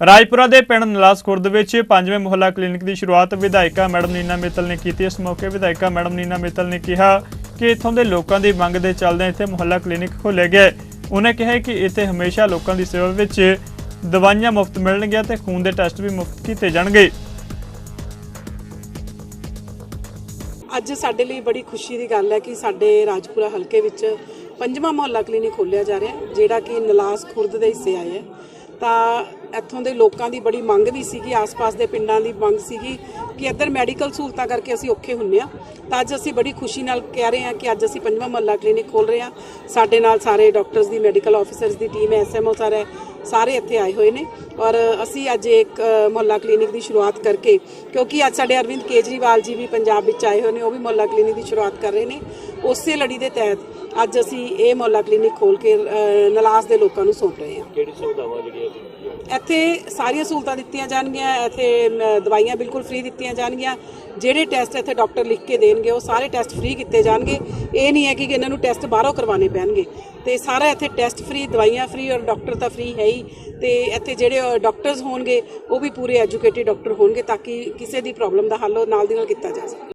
ਰਾਜਪੁਰਾ ਦੇ ਪਿੰਡ ਨਲਾਸ ਖੁਰਦ ਵਿੱਚ ਪੰਜਵੇਂ ਮੁਹੱਲਾ ਕਲੀਨਿਕ ਦੀ ਸ਼ੁਰੂਆਤ ਵਿਧਾਇਕਾ ਮੈਡਮ ਨੀਨਾ ਮਿੱਤਲ ਨੇ ਕੀਤੀ। ਇਸ ਮੌਕੇ ਵਿਧਾਇਕਾ ਮੈਡਮ ਨੀਨਾ ਮਿੱਤਲ ਨੇ ਕਿਹਾ ਕਿ ਇੱਥੋਂ ਦੇ ਲੋਕਾਂ ਦੀ ਮੰਗ ਦੇ ਚੱਲਦਿਆਂ ਇੱਥੇ ਮੁਹੱਲਾ ਕਲੀਨਿਕ ਖੋਲ੍ਹਿਆ ਗਿਆ ਹੈ। ਉਹਨੇ ਕਿਹਾ ਕਿ ਇੱਥੇ ਹਮੇਸ਼ਾ ਲੋਕਾਂ ਦੀ ਸੇਵਾ ਵਿੱਚ ਦਵਾਈਆਂ ਮੁਫਤ ਮਿਲਣਗੀਆਂ ਤੇ ਖੂਨ ਦੇ ਟੈਸਟ ਵੀ ਮੁਫਤ ਕੀਤੇ ਜਾਣਗੇ। ਅੱਜ ਸਾਡੇ ਲਈ ਬੜੀ ਖੁਸ਼ੀ ਦੀ ਗੱਲ ਹੈ ਕਿ ਸਾਡੇ ਰਾਜਪੁਰਾ ਹਲਕੇ ਵਿੱਚ ਪੰਜਵਾਂ ਮੁਹੱਲਾ ਕਲੀਨਿਕ ਖੋਲ੍ਹਿਆ ਜਾ ਰਿਹਾ ਹੈ, ਜਿਹੜਾ ਕਿ ਨਲਾਸ ਖੁਰਦ ਦੇ ਹਿੱਸੇ ਆਇਆ ਹੈ। ਤਾਂ ਇੱਥੋਂ ਦੇ ਲੋਕਾਂ ਦੀ ਬੜੀ ਮੰਗ ਵੀ ਸੀਗੀ, ਆਸ-ਪਾਸ ਦੇ ਪਿੰਡਾਂ ਦੀ ਮੰਗ ਸੀਗੀ ਕਿ ਇੱਧਰ ਮੈਡੀਕਲ ਸਹੂਲਤਾਂ ਕਰਕੇ ਅਸੀਂ ਔਖੇ ਹੁੰਨੇ ਆ। ਤਾਂ ਅੱਜ ਅਸੀਂ ਬੜੀ ਖੁਸ਼ੀ ਨਾਲ ਕਹਿ ਰਹੇ ਹਾਂ ਕਿ ਅੱਜ ਅਸੀਂ ਪੰਜਵਾਂ ਮਹੱਲਾ ਕਲੀਨਿਕ ਖੋਲ ਰਹੇ ਹਾਂ। ਸਾਡੇ ਨਾਲ ਸਾਰੇ ਡਾਕਟਰਸ ਦੀ, ਮੈਡੀਕਲ ਆਫੀਸਰਸ ਦੀ ਟੀਮ ਹੈ ਐਸਐਮਓ ਸਾਰੇ ਸਾਰੇ ਇੱਥੇ ਆਏ ਹੋਏ ਨੇ। ਔਰ ਅਸੀਂ ਅੱਜ ਇੱਕ ਮੁਹੱਲਾ ਕਲੀਨਿਕ ਦੀ ਸ਼ੁਰੂਆਤ ਕਰਕੇ ਕਿਉਂਕਿ ਅੱਜ ਸਾਡੇ ਅਰਵਿੰਦ ਕੇਜਰੀਵਾਲ ਜੀ ਵੀ ਪੰਜਾਬ ਵਿੱਚ ਆਏ ਹੋਏ ਨੇ ਉਹ ਵੀ ਮੁਹੱਲਾ ਕਲੀਨਿਕ ਦੀ ਸ਼ੁਰੂਆਤ ਕਰ ਰਹੇ ਨੇ। ਉਸੇ ਲੜੀ ਦੇ ਤਹਿਤ ਅੱਜ ਅਸੀਂ ਇਹ ਮੁਹੱਲਾ ਕਲੀਨਿਕ ਖੋਲ ਕੇ ਨਲਾਸ ਦੇ ਲੋਕਾਂ ਨੂੰ ਸੌਂਪ ਰਹੇ ਹਾਂ। ਕਿਹੜੀ ਸੁਵਿਧਾਵਾਂ ਜਿਹੜੀਆਂ ਇੱਥੇ ਸਾਰੀਆਂ ਸਹੂਲਤਾਂ ਦਿੱਤੀਆਂ ਜਾਣਗੀਆਂ ਇੱਥੇ ਦਵਾਈਆਂ ਬਿਲਕੁਲ ਫ੍ਰੀ ਦਿੱਤੀਆਂ ਜਾਣਗੀਆਂ। ਜਿਹੜੇ ਟੈਸਟ ਇੱਥੇ ਡਾਕਟਰ ਲਿਖ ਕੇ ਦੇਣਗੇ ਉਹ ਸਾਰੇ ਟੈਸਟ ਫ੍ਰੀ ਕੀਤੇ ਜਾਣਗੇ। ਇਹ ਨਹੀਂ ਹੈ ਕਿ ਇਹਨਾਂ ਨੂੰ ਟੈਸਟ ਬਾਹਰੋਂ ਕਰਵਾਉਣੇ ਪੈਣਗੇ। ਤੇ ਸਾਰਾ ਇੱਥੇ ਟੈਸਟ ਫ੍ਰੀ ਦਵਾਈਆਂ ਫ੍ਰੀ ਔਰ ਡਾਕਟਰ ਤਾਂ ਫ੍ਰੀ ਹੈ ਹੀ। ਤੇ ਇੱਥੇ ਜਿਹੜੇ ਡਾਕਟਰਸ ਹੋਣਗੇ, ਉਹ ਵੀ ਪੂਰੇ ਐਜੂਕੇਟਿਡ ਡਾਕਟਰ ਹੋਣਗੇ ਤਾਂ ਕਿ ਕਿਸੇ ਦੀ ਪ੍ਰੋਬਲਮ ਦਾ ਹੱਲ ਉਹ ਨਾਲ ਦੀ ਨਾਲ ਕੀਤਾ ਜਾ ਸਕੇ।